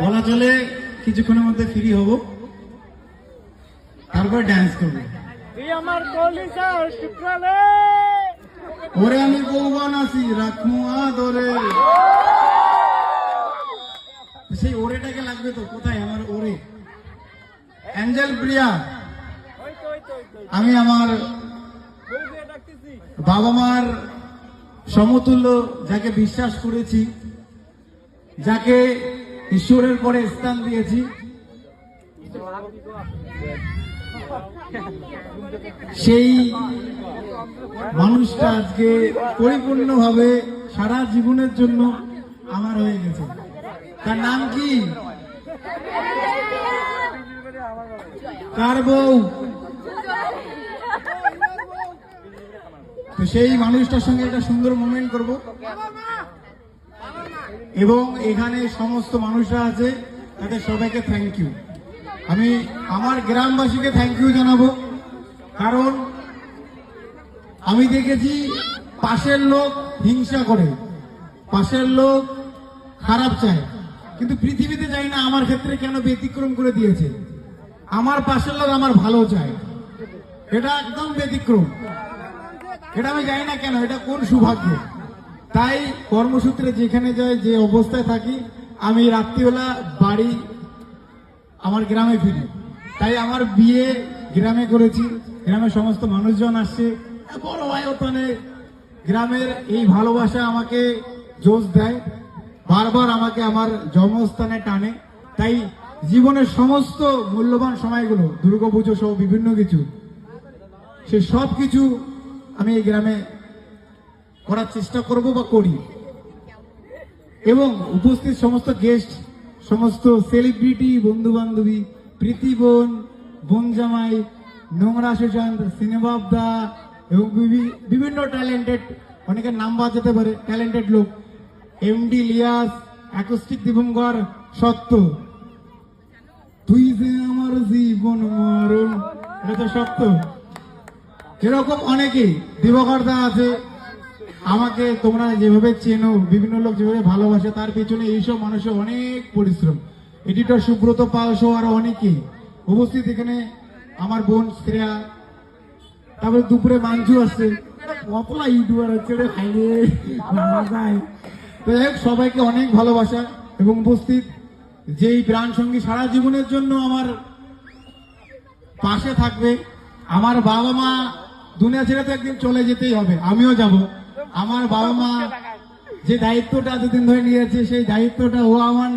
বলা চলে কিছুক্ষণের মধ্যে ফ্রি হব। তারপর ড্যান্স করব। ওরে আমি বৌবান আছি রাখমু আদরে। সেই ওরেটাকে লাগবে তো কোথায়? আমার ওরে। অ্যাঞ্জেল প্রিয়া আমি আমার বাবা মার সমতুল্য যাকে বিশ্বাস করেছি যাকে ঈশ্বরের পরে স্থান দিয়েছি। সেই মানুষটা আজকে পরিপূর্ণভাবে সারা জীবনের জন্য আমার হয়ে গেছে। তার নাম কি? কার বউ। তো সেই মানুষটার সঙ্গে একটা সুন্দর মোমেন্ট করব। এবং এখানে সমস্ত মানুষরা আছে, তাদের সবাইকে থ্যাংক ইউ আমি আমার গ্রামবাসীকে থ্যাংক ইউ জানাব, কারণ আমি দেখেছি পাশের লোক হিংসা করে, পাশের লোক খারাপ চায়, কিন্তু পৃথিবীতে চাই না আমার ক্ষেত্রে কেন ব্যতিক্রম করে দিয়েছে। আমার পাশের লোক আমার ভালো চায়। এটা একদম ব্যতিক্রম। এটা আমি জানি না কেন, এটা কোন সৌভাগ্য? তাই কর্মসূত্রে যেখানে যাই, যে অবস্থায় থাকি, আমি রাত্রিবেলা বাড়ি আমার গ্রামে ফিরি। তাই আমার বিয়ে গ্রামে করেছি। গ্রামের সমস্ত মানুষজন আসছে। বড় আয়তনে গ্রামের এই ভালোবাসা আমাকে জোশ দেয়। বারবার আমাকে আমার জন্মস্থানে টানে। তাই জীবনের সমস্ত মূল্যবান সময়গুলো, দুর্গাপুজো সহ বিভিন্ন কিছু, সে সব কিছু আমি এই গ্রামে করার চেষ্টা করব বা করি। এবং উপস্থিত সমস্ত গেস্ট সমস্ত সেলিব্রিটি বন্ধু বান্ধবী প্রীতি বোন জামাই, নোংরা সুশান্ত সিনেমাবদা এবং বিভি- বিভিন্ন ট্যালেন্টেড অনেকের নাম বাদ যেতে পারে ট্যালেন্টেড লোক। এমডি লিয়াস অ্যাকোস্টিক দিবঙ্কর সত্য। তুই যে আমার জীবন মরণ, এটা তো সত্য। এরকম অনেকেই দিবকর্তা আছে আমাকে তোমরা যেভাবে চেনো, বিভিন্ন লোক যেভাবে ভালোবাসে, তার পেছনে এইসব মানুষের অনেক পরিশ্রম। এডিটর সুব্রত পাল সহ আরও অনেকেই উপস্থিত এখানে। আমার বোন শ্রেয়া, তারপরে দুপুরে মাঞ্জু আসছে। কতলা ইউটিউবার হচ্ছে রে সবাইকে অনেক ভালোবাসা এবং উপস্থিত। যেই প্রাণ সঙ্গী সারা জীবনের জন্য আমার পাশে থাকবে। আমার বাবা মা, দুনিয়া ছেড়ে তো একদিন চলে যেতেই হবে, আমিও যাব। আমার বাবা মা যে দায়িত্বটা এতদিন ধরে নিয়েছে সেই দায়িত্বটা ও আমার